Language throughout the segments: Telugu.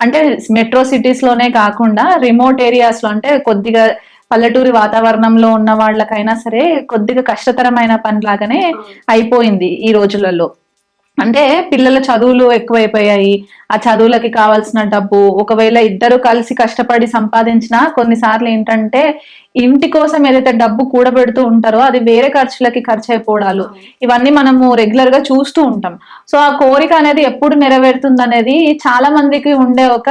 అంటే మెట్రో సిటీస్లోనే కాకుండా రిమోట్ ఏరియాస్లో అంటే కొద్దిగా పల్లెటూరి వాతావరణంలో ఉన్న వాళ్ళకైనా సరే కొద్దిగా కష్టతరమైన పని లాగానే అయిపోయింది ఈ రోజులలో. అంటే పిల్లల చదువులు ఎక్కువైపోయాయి. ఆ చదువులకి కావాల్సిన డబ్బు ఒకవేళ ఇద్దరు కలిసి కష్టపడి సంపాదించినా కొన్నిసార్లు ఏంటంటే ఇంటి కోసం ఏదైతే డబ్బు కూడబెడుతూ ఉంటారో అది వేరే ఖర్చులకి ఖర్చు అయిపోవడాలు ఇవన్నీ మనము రెగ్యులర్గా చూస్తూ ఉంటాం. సో ఆ కోరిక అనేది ఎప్పుడు నెరవేరుతుంది అనేది చాలా మందికి ఉండే ఒక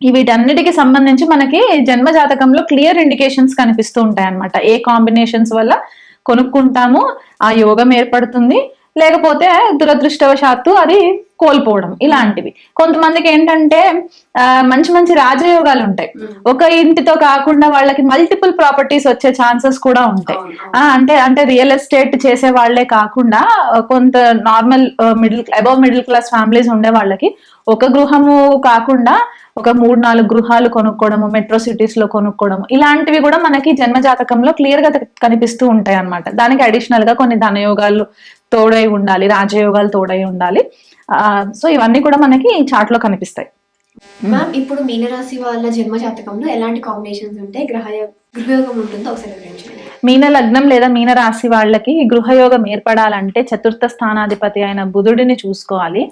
వీటన్నిటికి సంబంధించి మనకి జన్మ జాతకంలో క్లియర్ ఇండికేషన్స్ కనిపిస్తూ ఉంటాయి అన్నమాట ఏ కాంబినేషన్స్ వల్ల కొనుక్కుంటాము ఆ యోగం ఏర్పడుతుంది లేకపోతే దురదృష్టవశాత్తు అది కోల్పోవడం ఇలాంటివి. కొంతమందికి ఏంటంటే మంచి మంచి రాజయోగాలు ఉంటాయి. ఒక ఇంటితో కాకుండా వాళ్ళకి మల్టిపుల్ ప్రాపర్టీస్ వచ్చే ఛాన్సెస్ కూడా ఉంటాయి. అంటే అంటే రియల్ ఎస్టేట్ చేసే వాళ్ళే కాకుండా కొంత normal middle above middle class families ఉండే వాళ్ళకి ఒక గృహము కాకుండా ఒక మూడు నాలుగు గృహాలు కొనుక్కోవడము మెట్రో సిటీస్లో కొనుక్కోవడము ఇలాంటివి కూడా మనకి జన్మ జాతకంలో క్లియర్గా కనిపిస్తూ ఉంటాయి అన్నమాట దానికి అడిషనల్గా కొన్ని ధనయోగాలు తోడై ఉండాలి రాజయోగాలు తోడై ఉండాలి. సో ఇవన్నీ కూడా మనకి చార్ట్లో కనిపిస్తాయి మ్యామ్ ఇప్పుడు మీనరాశి వాళ్ళ జన్మ జాతకంలో ఎలాంటి కాంబినేషన్స్ ఉంటే గ్రహ గృహయోగం ఉంటుందో ఒకసారి వివరించండి. మీన లగ్నం లేదా మీన రాశి వాళ్ళకి గృహయోగం ఏర్పడాలంటే చతుర్థ స్థానాధిపతి అయిన బుధుడిని చూసుకోవాలి.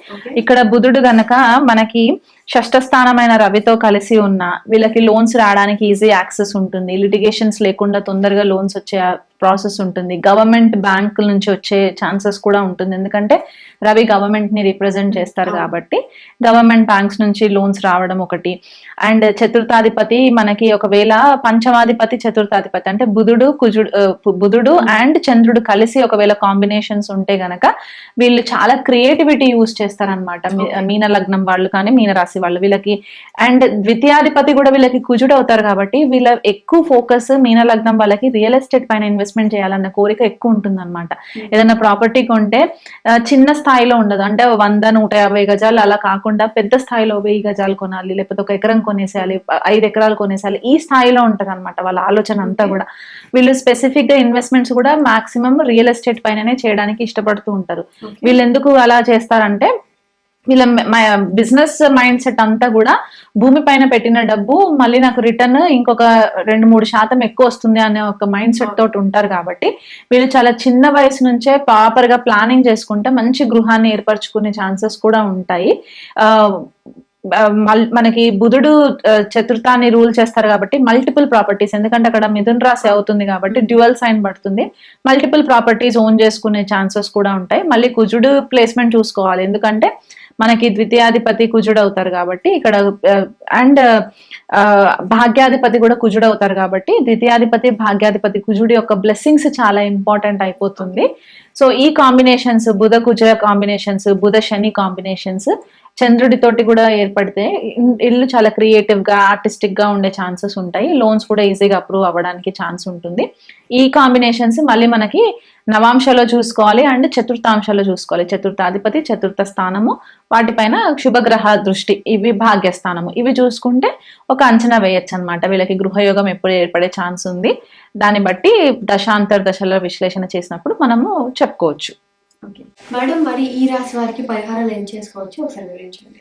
ఇక్కడ బుధుడు గనక మనకి షష్ఠ స్థానమైన రవితో కలిసి ఉన్న వీళ్ళకి లోన్స్ రావడానికి ఈజీ యాక్సెస్ ఉంటుంది. లిటిగేషన్స్ లేకుండా తొందరగా లోన్స్ వచ్చే ప్రాసెస్ ఉంటుంది. గవర్నమెంట్ బ్యాంక్ నుంచి వచ్చే ఛాన్సెస్ కూడా ఉంటుంది. ఎందుకంటే రవి గవర్నమెంట్ని రిప్రజెంట్ చేస్తారు కాబట్టి గవర్నమెంట్ బ్యాంక్స్ నుంచి లోన్స్ రావడం ఒకటి. అండ్ చతుర్థాధిపతి మనకి ఒకవేళ పంచమాధిపతి చతుర్థాధిపతి అంటే బుధుడు కుజుడు బుధుడు అండ్ చంద్రుడు కలిసి ఒకవేళ కాంబినేషన్స్ ఉంటే గనక వీళ్ళు చాలా క్రియేటివిటీ యూజ్ చేస్తారనమాట మీన లగ్నం వాళ్ళు కానీ మీన రాశి రాశి వాళ్ళు వీళ్ళకి. అండ్ ద్వితీయాధిపతి కూడా వీళ్ళకి కుజుడు అవుతారు కాబట్టి వీళ్ళ ఎక్కువ ఫోకస్ మీన లగ్నం వాళ్ళకి రియల్ ఎస్టేట్ పైన ఇన్వెస్ట్మెంట్ చేయాలన్న కోరిక ఎక్కువ ఉంటుంది అనమాట ఏదైనా ప్రాపర్టీ కొంటే చిన్న స్థాయిలో ఉండదు. అంటే వంద నూట యాభై గజాలు అలా కాకుండా పెద్ద స్థాయిలో వెయ్యి గజాలు కొనాలి లేకపోతే ఒక ఎకరం కొనేసేయాలి ఐదు ఎకరాలు కొనేసేయాలి ఈ స్థాయిలో ఉంటది అనమాట వాళ్ళ ఆలోచన అంతా కూడా. వీళ్ళు స్పెసిఫిక్గా ఇన్వెస్ట్మెంట్స్ కూడా మాక్సిమం రియల్ ఎస్టేట్ పైననే చేయడానికి ఇష్టపడుతూ ఉంటారు. వీళ్ళు ఎందుకు అలా చేస్తారంటే వీళ్ళ బిజినెస్ మైండ్ సెట్ అంతా కూడా భూమి పైన పెట్టిన డబ్బు మళ్ళీ నాకు రిటర్న్ ఇంకొక రెండు మూడు శాతం ఎక్కువ వస్తుంది అనే ఒక మైండ్ సెట్ తోటి ఉంటారు కాబట్టి వీళ్ళు చాలా చిన్న వయసు నుంచే ప్రాపర్గా ప్లానింగ్ చేసుకుంటే మంచి గృహాన్ని ఏర్పరచుకునే ఛాన్సెస్ కూడా ఉంటాయి. మల్- మనకి బుధుడు చతుర్థాన్ని రూల్ చేస్తారు కాబట్టి మల్టిపుల్ ప్రాపర్టీస్ ఎందుకంటే అక్కడ మిథున్ రాశి అవుతుంది కాబట్టి డ్యువల్ సైన్ పడుతుంది. మల్టిపుల్ ప్రాపర్టీస్ ఓన్ చేసుకునే ఛాన్సెస్ కూడా ఉంటాయి. మళ్ళీ కుజుడు ప్లేస్మెంట్ చూసుకోవాలి. ఎందుకంటే మనకి ద్వితీయాధిపతి కుజుడు అవుతారు కాబట్టి ఇక్కడ అండ్ భాగ్యాధిపతి కూడా కుజుడు అవుతారు కాబట్టి ద్వితీయాధిపతి భాగ్యాధిపతి కుజుడి యొక్క బ్లెస్సింగ్స్ చాలా ఇంపార్టెంట్ అయిపోతుంది. సో ఈ కాంబినేషన్స్ బుధ కుజ కాంబినేషన్స్ బుధ శని కాంబినేషన్స్ చంద్రుడితోటి కూడా ఏర్పడితే ఇల్లు చాలా క్రియేటివ్గా ఆర్టిస్టిక్గా ఉండే ఛాన్సెస్ ఉంటాయి. లోన్స్ కూడా ఈజీగా అప్రూవ్ అవ్వడానికి ఛాన్స్ ఉంటుంది. ఈ కాంబినేషన్స్ మళ్ళీ మనకి నవాంశలో చూసుకోవాలి అండ్ చతుర్థాంశలో చూసుకోవాలి. చతుర్థాధిపతి చతుర్థ స్థానము వాటిపైన శుభగ్రహ దృష్టి ఇవి భాగ్యస్థానము. ఇవి చూసుకుంటే ఒక అంచనా వేయచ్చు అనమాట వీళ్ళకి గృహయోగం ఎప్పుడు ఏర్పడే ఛాన్స్ ఉంది. దాన్ని బట్టి దశాంతర దశల విశ్లేషణ చేసినప్పుడు మనము చెప్పుకోవచ్చు. ఓకే మేడం మరి ఈ రాశి వారికి పరిహారాలు ఏం చేసుకోవచ్చు? ఒకసారి వివరించండి.